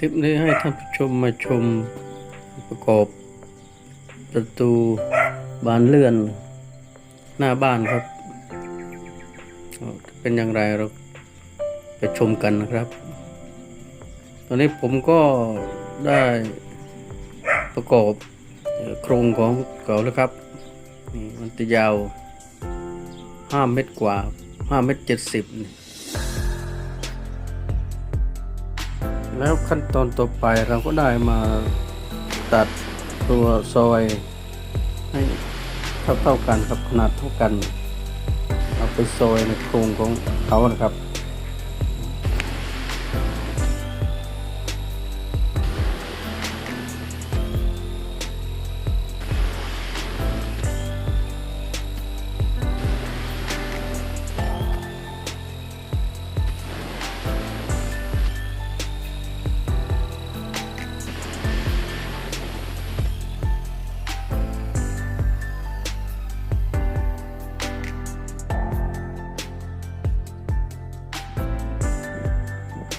คลิปนี้ให้ท่านผู้ชมมาชมประกอบประตูบานเลื่อนหน้าบ้านครับ เป็นอย่างไรเราไปชมกันนะครับ ตอนนี้ผมก็ได้ประกอบโครงของเก่าแล้วครับมันจะยาว 5 เมตรกว่า 5 เมตร 70 แล้วขั้นตอนต่อไปเราก็ได้มาตัดตัวซอยให้เท่าๆกันครับขนาดเท่ากัน เอาไปซอยในโครงของเขานะครับ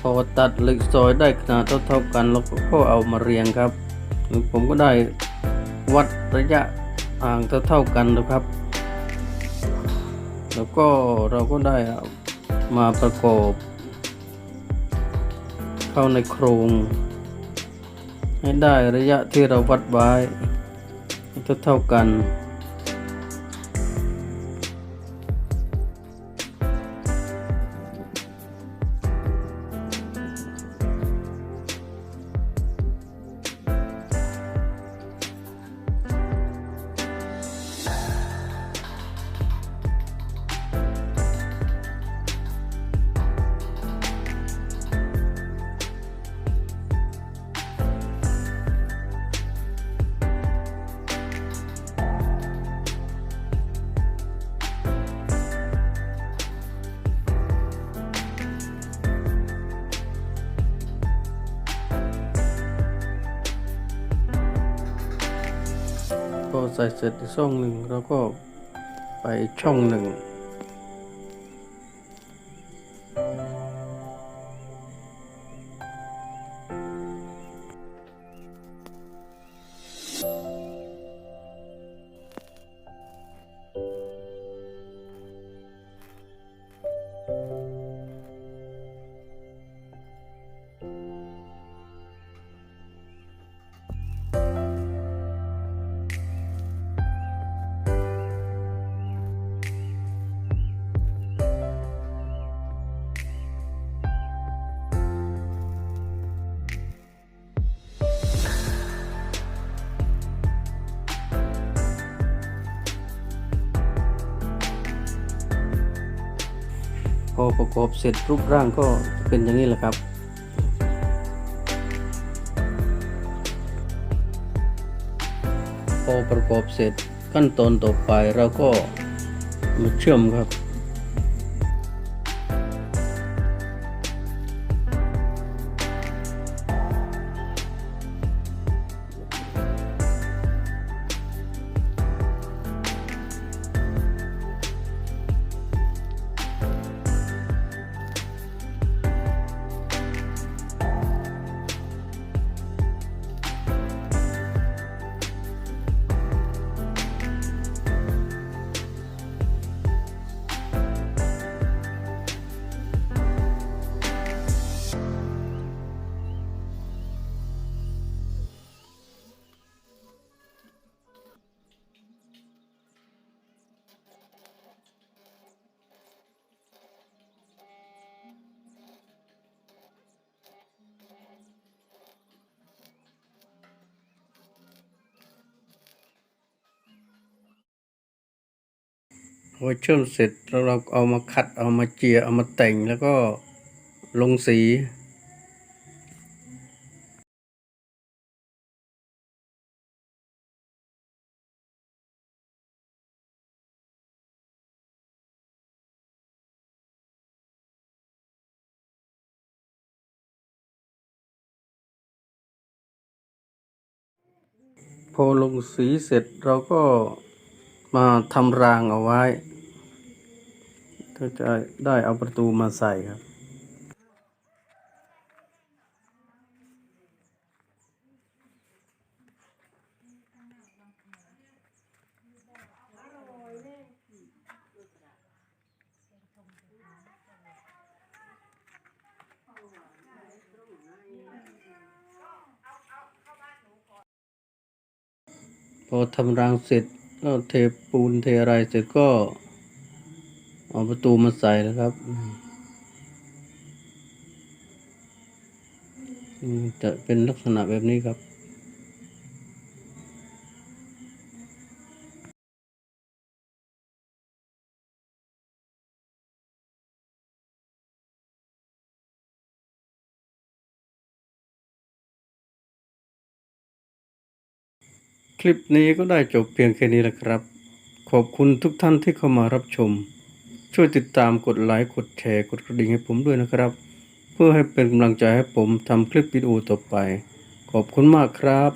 อตัดเหล็กซอยได้ขนาดเท่าๆกันเราก็เอามาเรียงครับผมก็ได้วัดระยะห่างเท่าๆกันนะครับ แล้วก็เราก็ได้มาประกอบ เข้าในโครง ให้ได้ระยะที่เราวัดไว้เท่าๆกัน พอใส่เสร็จช่องหนึ่งเราก็ไปช่องหนึ่ง อประกอบเสร็จรูปร่างก็เป็นอย่างนี้แหละครับ พอประกอบเสร็จขั้นตอนต่อไปเราก็มาเชื่อมครับ พอเชื่อมเสร็จแล้วเราเอามาคัดเอามาเจียเอามาแต่งแล้วก็ลงสีพอลงสีเสร็จเราก็มาทำรางเอาไว้ ก็จะได้เอาประตูมาใส่ครับ พอทำรางเสร็จก็เทปูนเทอะไรเสร็จก็ เอาประตูมาใส่แล้วครับอืมจะเป็นลักษณะแบบนี้ครับ คลิปนี้ก็ได้จบเพียงแค่นี้แหละครับ ขอบคุณทุกท่านที่เข้ามารับชม ช่วยติดตามกดไลค์กดแชร์กดกระดิ่งให้ผมด้วยนะครับ เพื่อให้เป็นกำลังใจให้ผมทำคลิปวิดีโอต่อไป ขอบคุณมากครับ